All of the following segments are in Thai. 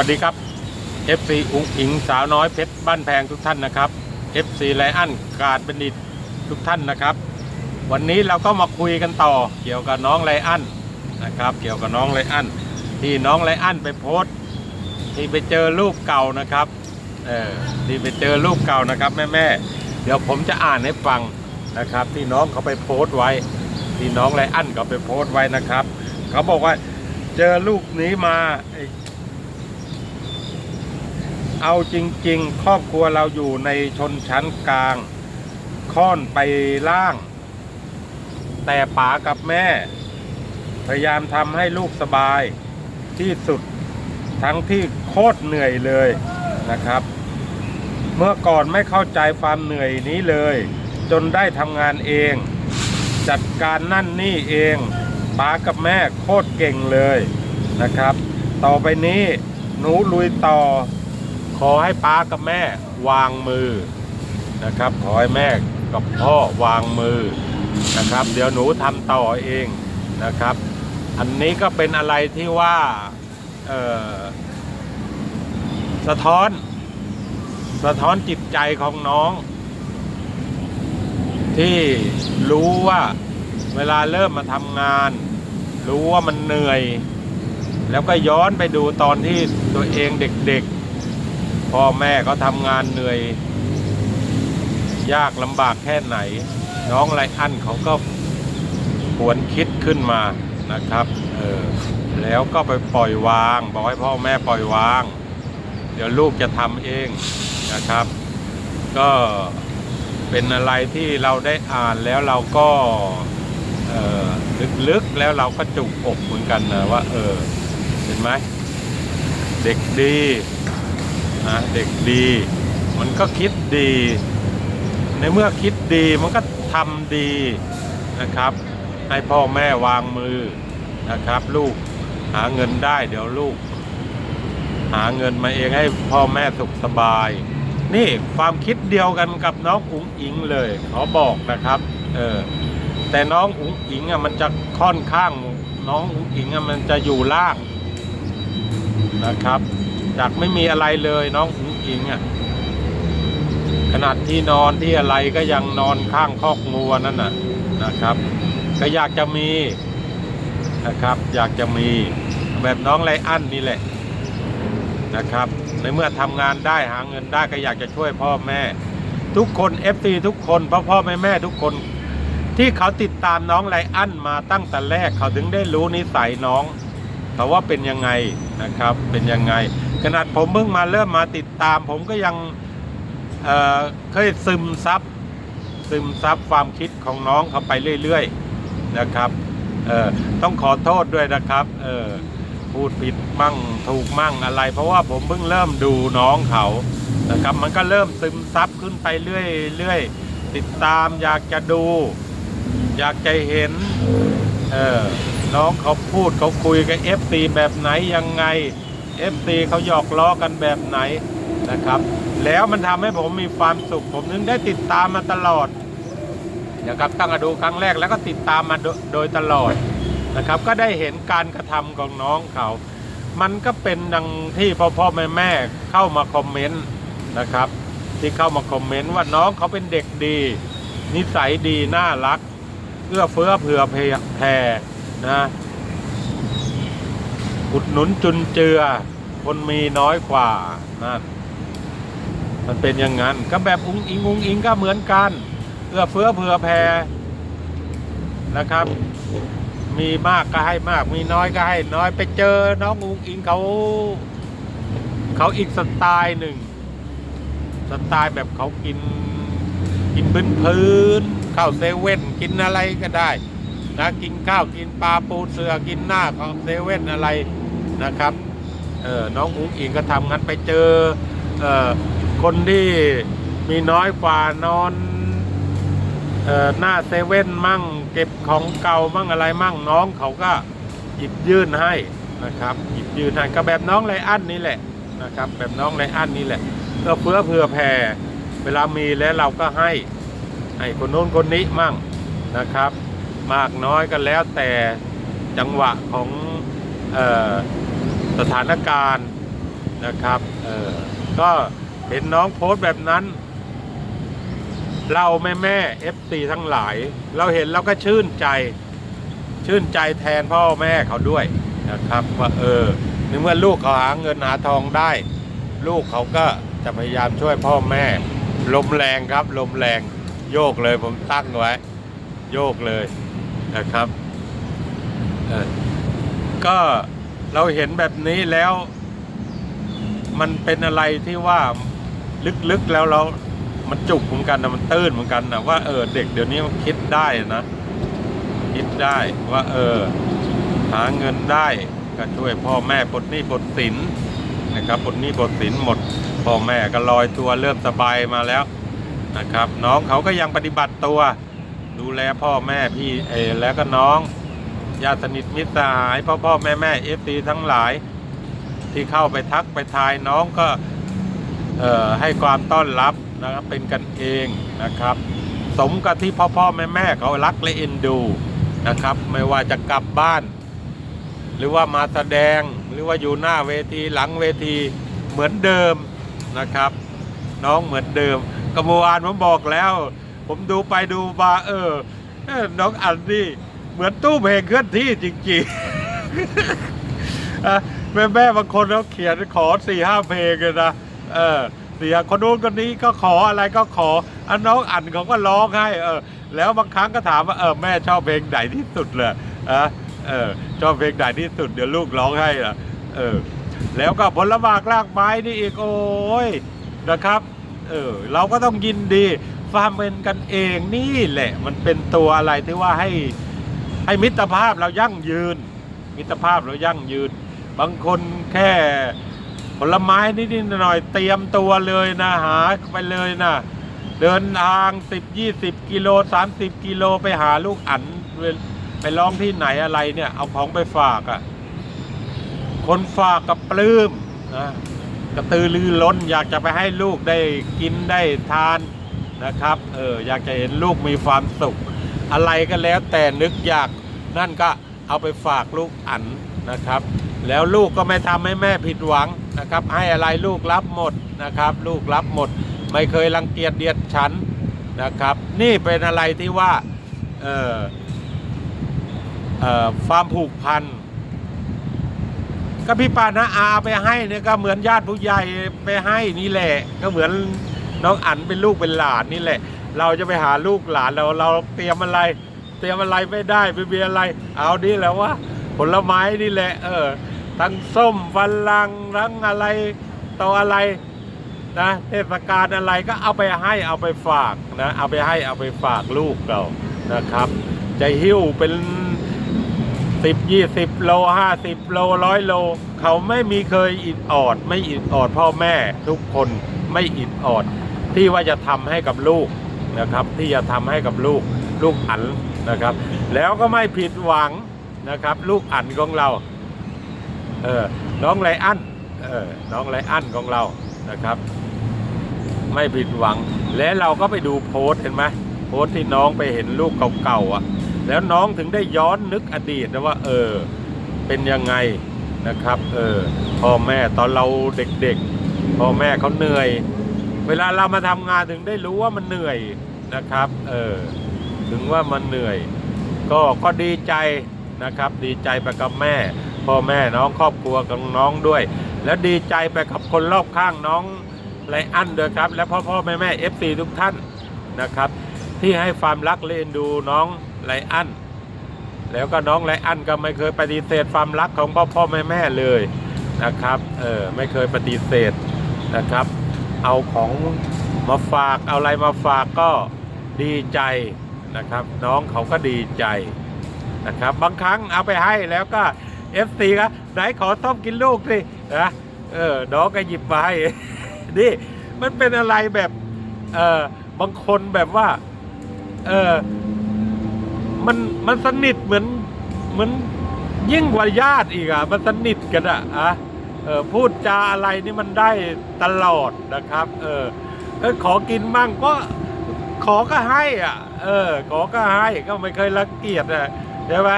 สวัสดีครับ FC อุ้งอิงสาวน้อยเพชรบ้านแพงทุกท่านนะครับ FC ไลอันการบัณฑิตทุกท่านนะครับ วันนี้เราก็มาคุยกันต่อเกี่ยวกับน้องไลอันนะครับ เกี่ยวกับน้องไลอันที่น้องไลอันไปโพสต์ที่ไปเจอรูปเก่านะครับเออที่ไปเจอรูปเก่านะครับแม่แม่เดี๋ยวผมจะอ่านให้ฟังนะครับ ที่น้องเขาไปโพสต์ไว้ ที่น้องไลอันเขาไปโพสต์ไว้นะครับ เขาบอกว่าเจอลูกนี้มาไอ้ เอาจริง ๆ ครอบครัวเราอยู่ในชนชั้นกลาง ค่อนไปล่าง แต่ป๋ากับแม่ พยายามทำให้ลูกสบายที่สุดทั้งที่โคตรเหนื่อยเลยนะครับ เมื่อก่อนไม่เข้าใจความเหนื่อยนี้เลย จนได้ทำงานเอง จัดการนั่นนี่เองป๋ากับแม่โคตรเก่งเลยนะครับ ต่อไปนี้หนูลุยต่อ ขอให้ป้ากับแม่วางมือนะครับ ขอให้แม่กับพ่อวางมือนะครับ เดี๋ยวหนูทำต่อเองนะครับ อันนี้ก็เป็นอะไรที่ว่าสะท้อน สะท้อนจิตใจของน้อง ที่รู้ว่าเวลาเริ่มมาทำงาน รู้ว่ามันเหนื่อย แล้วก็ย้อนไปดูตอนที่ตัวเองเด็กๆ พ่อแม่เขาทำงานเหนื่อย ยากลำบากแค่ไหน น้องไรอันเขาก็หวนคิดขึ้นมานะครับเออแล้วก็ไปปล่อยวาง บอกให้พ่อแม่ปล่อยวาง เดี๋ยวลูกจะทำเองนะครับ ก็เป็นอะไรที่เราได้อ่านแล้วเราก็ลึกๆแล้วเราก็จุกอกเหมือนกันนะว่า เออ เห็นไหม เด็กดี นะเด็กดี มันก็คิดดี ในเมื่อคิดดีมันก็ทำดีนะครับ ให้พ่อแม่วางมือนะครับ ลูกหาเงินได้เดี๋ยวลูก หาเงินมาเองให้พ่อแม่สุขสบาย นี่ความคิดเดียวกันกับน้องอุ๋งอิงเลยขอบอกนะครับเออแต่น้องอุ๋งอิงอะมันจะค่อนข้างน้องอุ๋งอิงอะมันจะอยู่ล่างนะครับ จากไม่มีอะไรเลยน้องอุ๋งอิงอะขนาดที่นอนที่อะไรก็ยังนอนข้างคอกงัวนั่นน่ะนะครับ ก็อยากจะมีนะครับ อยากจะมีแบบน้องไรอันนี่แหละนะครับ ในเมื่อทำงานได้หาเงินได้ก็อยากจะช่วยพ่อแม่ ทุกคน FC ทุกคนพ่อพ่อแม่แม่ทุกคน ที่เขาติดตามน้องไรอันมาตั้งแต่แรกเขาถึงได้รู้นิสัยน้องเขาว่าเป็นยังไงนะครับเป็นยังไง ขนาดผมเพิ่งมาเริ่มมาติดตาม ผมก็ยังเเคยซึมซับซึมซับความคิดของน้องเขาไปเรื่อยๆนะครับต้องขอโทษด้วยนะครับพูดผิดมั่งถูกมั่งอะไร เพราะว่าผมเพิ่งเริ่มดูน้องเขานะครับมันก็เริ่มซึมซับขึ้นไปเรื่อยๆติดตามอยากจะดู อยากจะเห็นน้องเขาพูดเขาคุยกับ FC แบบไหนยังไง FC เขาหยอกล้อกันแบบไหนนะครับ แล้วมันทำให้ผมมีความสุข ผมถึงได้ติดตามมาตลอดนะครับตั้งแต่ดูครั้งแรกแล้วก็ติดตามมาโดยตลอดนะครับ ก็ได้เห็นการกระทำของน้องเขา มันก็เป็นดังที่พ่อพ่อแม่แม่เข้ามาคอมเมนต์นะครับ ที่เข้ามาคอมเมนต์ว่าน้องเขาเป็นเด็กดี นิสัยดีน่ารักเอื้อเฟื้อเผื่อแผ่นะ อุดหนุนจุนเจือ คนมีน้อยกว่านั่นมันเป็นอย่างนั้นก็แบบอุ้งอิงอุ้งอิงก็เหมือนกันเอื้อเฟื้อเผื่อแผ่นะครับ มีมากก็ให้มาก มีน้อยก็ให้น้อยไปเจอน้องอุ้งอิงเขาเขาอีกสไตล์หนึ่งสไตล์แบบเขากินกินพื้นพื้นข้าวเซเว่นกินอะไรก็ได้นะกินข้าวกินปลาปูเสือกินหน้าของเซเว่นอะไร นะครับน้องอุ้งอิงก็ทำงั้นไปเจอเออคนที่มีน้อยกว่านอนออหน้าเซเว่นมั่ง เก็บของเก่ามั่งอะไรมั่งน้องเขาก็หยิบยื่นให้นะครับหยิบยื่นให้ก็แบบน้องไรอันนี่แหละนะครับ แบบน้องไรอันนี่แหละเพื่อเพื่อเผื่อแผ่เวลามีแล้วเราก็ให้ให้คนโน้นคนนี้มั่งนะครับ มากน้อยก็แล้วแต่จังหวะของเออ สถานการณ์นะครับเออก็เห็นน้องโพสต์แบบนั้น เราแม่แม่เอฟซีทั้งหลาย เราเห็นเราก็ชื่นใจ ชื่นใจแทนพ่อแม่เขาด้วยนะครับว่าเออในเมื่อลูกเขาหาเงินหาทองได้ ลูกเขาก็จะพยายามช่วยพ่อแม่ ลมแรงครับ ลมแรงโยกเลยผมตั้งไว้ โยกเลยนะครับเออก็ เราเห็นแบบนี้แล้ว มันเป็นอะไรที่ว่าลึกๆแล้วเรามันจุกเหมือนกันนะมันตื้นเหมือนกันนะว่าเออเด็กเดี๋ยวนี้มันคิดได้นะคิดได้ว่า เออ หาเงินได้ ก็ช่วยพ่อแม่ปลดหนี้ปลดสินนะครับปลดหนี้ปลดสินหมดพ่อแม่ก็ลอยตัวเริ่มสบายมาแล้วนะครับ น้องเขาก็ยังปฏิบัติตัว ดูแลพ่อแม่พี่เอแล้วก็น้อง ญาติสนิทมิตรสหายพ่อพ่อแม่แม่เอฟซีทั้งหลาย ที่เข้าไปทักไปทายน้องก็ให้ความต้อนรับนะครับเป็นกันเองนะครับ สมกับที่พ่อพ่อแม่แม่เขารักและเอ็นดูนะครับ ไม่ว่าจะกลับบ้าน หรือว่ามาแสดงหรือว่าอยู่หน้าเวทีหลังเวทีเหมือนเดิมนะครับ น้องเหมือนเดิมกเมื่อวานผมบอกแล้ว ผมดูไปดูมาเออเออน้องอันนี่ เหมือนตู้เพลงเคลื่อนที่จริงๆอะแม่แม่ๆบางคนเขาเขียนขอสี่ห้าเพลงเลยนะเออเสียคนนู้นคนนี้ก็ขออะไรก็ขออันน้องอันเขาก็ร้องให้เออ แล้วบางครั้งก็ถามว่าเออแม่ชอบเพลงไหนที่สุดเลยอะเออชอบเพลงไหนที่สุดเดี๋ยวลูกร้องให้อะเออ แล้วก็ผลหมากรากไม้นี่อีกโอ้ยนะครับ เออเราก็ต้องยินดีความเป็นกันเองนี่แหละ มันเป็นตัวอะไรที่ว่าให้ ให้มิตรภาพเรายั่งยืน มิตรภาพเรายั่งยืน บางคนแค่ผลไม้นิดๆหน่อยเตรียมตัวเลยนะหาไปเลยนะเดินทางสิบยี่สิบกิโลสามสิบกิโลไปหาลูกอันไปร้องที่ไหนอะไรเนี่ย เอาของไปฝากอะ่ะ คนฝากกับปลื้มนะกระตือรือร้นอยากจะไปให้ลูกได้กินได้ทานนะครับ เอออยากจะเห็นลูกมีความสุข อะไรก็แล้วแต่นึกอยากนั่นก็เอาไปฝากลูกอันนะครับ แล้วลูกก็ไม่ทำให้แม่ผิดหวังนะครับ ให้อะไรลูกรับหมดนะครับ ลูกรับหมด ไม่เคยรังเกียจเดียดฉันนะครับ นี่เป็นอะไรที่ว่าเออเอ่อความผูกพันก็พี่ปานะอาไปให้เนี่ยก็เหมือนญาติผู้ใหญ่ไปให้นี่แหละ ก็เหมือนน้องอันเป็นลูกเป็นหลานนี่แหละ เราจะไปหาลูกหลานเราเราเตรียมอะไร เตรียมอะไรไม่ได้ไม่มีอะไร เอานี่แหละว่าผลไม้นี่แหละ เออ ทั้งส้มฟันลังทั้งอะไรต่ออะไรนะเทศกาลอะไรก็เอาไปให้เอาไปฝากนะเอาไปให้เอาไปฝากลูกเรานะครับ จะหิ้วเป็นสิบยี่สิบโลห้าสิบโลร้อยโล เขาไม่มีเคยอิดออด ไม่อิดออดพ่อแม่ทุกคนไม่อิดออด ที่ว่าจะทำให้กับลูก นะครับ ที่จะทำให้กับลูกลูกอันนะครับ แล้วก็ไม่ผิดหวังนะครับ ลูกอันของเราเออน้องไรอันเออน้องไรอันของเรานะครับ ไม่ผิดหวัง และเราก็ไปดูโพสเห็นไหมโพสที่น้องไปเห็นลูกเก่าๆอะ แล้วน้องถึงได้ย้อนนึกอดีตนะว่า เออ เป็นยังไงนะครับ เออพ่อแม่ตอนเราเด็กๆพ่อแม่เขาเหนื่อย เวลาเรามาทำงานถึงได้รู้ว่ามันเหนื่อยนะครับ เออ ถึงว่ามันเหนื่อย ก็ก็ดีใจนะครับ ดีใจไปกับแม่ พ่อแม่น้องครอบครัวของน้องด้วย แล้วดีใจไปกับคนรอบข้างน้องไลอันด้วยครับ และพ่อพ่อแม่แม่เอฟซีทุกท่านนะครับ ที่ให้ความรักและเอ็นดูน้องไลอันแล้วก็น้องไลอันก็ไม่เคยปฏิเสธความรักของพ่อพ่อแม่แม่เลยนะครับ เออไม่เคยปฏิเสธนะครับ เอาของมาฝากเอาอะไรมาฝากก็ดีใจนะครับ น้องเขาก็ดีใจนะครับ บางครั้งเอาไปให้แล้วก็เอฟซีก็ไหนขอต้มกินลูกสินะเออน้องก็หยิบมาให้นี่มันเป็นอะไรแบบเออบางคนแบบว่าเออมันมันสนิทเหมือนเหมือนยิ่งกว่าญาติอีกอะมันสนิทกันอะอะ เออพูดจาอะไรนี่มันได้ตลอดนะครับ เออเออขอกินมั่งก็ขอก็ให้อะ เออ ขอก็ให้ก็ไม่เคยรังเกียจอะใช่ไหม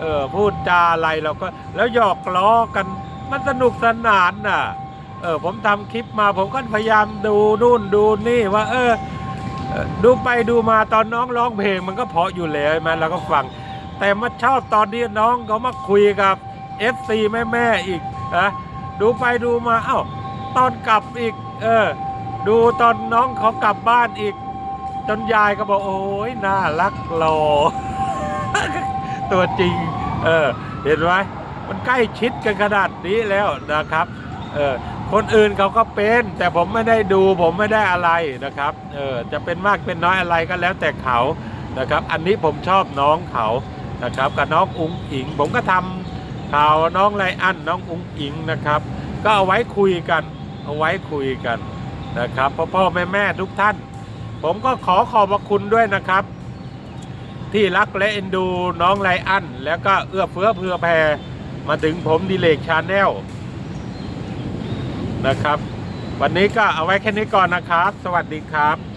เออพูดจาอะไรเราก็แล้วหยอกล้อกันมันสนุกสนานน่ะ เออผมทำคลิปมาผมก็พยายามดูนู่นดูนี่ว่า เออ ดูไปดูมาตอนน้องร้องเพลงมันก็เพาะอยู่แล้วใช่ไหมเราก็ฟัง แต่มาชอบตอนที่น้องเขามาคุยกับ FC แม่แม่ๆอีกนะ ดูไปดูมาเอ้าตอนกลับอีก เออ ดูตอนน้องเขากลับบ้านอีก จนยายก็บอกโอ้ยน่ารักหลอตัวจริง เออ เห็นไหมมันใกล้ชิดกันขนาดนี้แล้วนะครับ เออคนอื่นเขาก็เป็น แต่ผมไม่ได้ดูผมไม่ได้อะไรนะครับ เออจะเป็นมากเป็นน้อยอะไรก็แล้วแต่เขานะครับ อันนี้ผมชอบน้องเขานะครับกับน้องอุ๋งอิงผมก็ทำ ข่าวน้องไรอันน้องอุ๋งอิงนะครับ ก็เอาไว้คุยกัน เอาไว้คุยกันนะครับพ่อพ่อแม่แม่ทุกท่าน ผมก็ขอขอบพระคุณด้วยนะครับ ที่รักและเอ็นดูน้องไลอัน แล้วก็เอื้อเฟื้อเผื่อแผ่มาถึงผมดิเลกชาแนลนะครับ วันนี้ก็เอาไว้แค่นี้ก่อนนะครับ สวัสดีครับ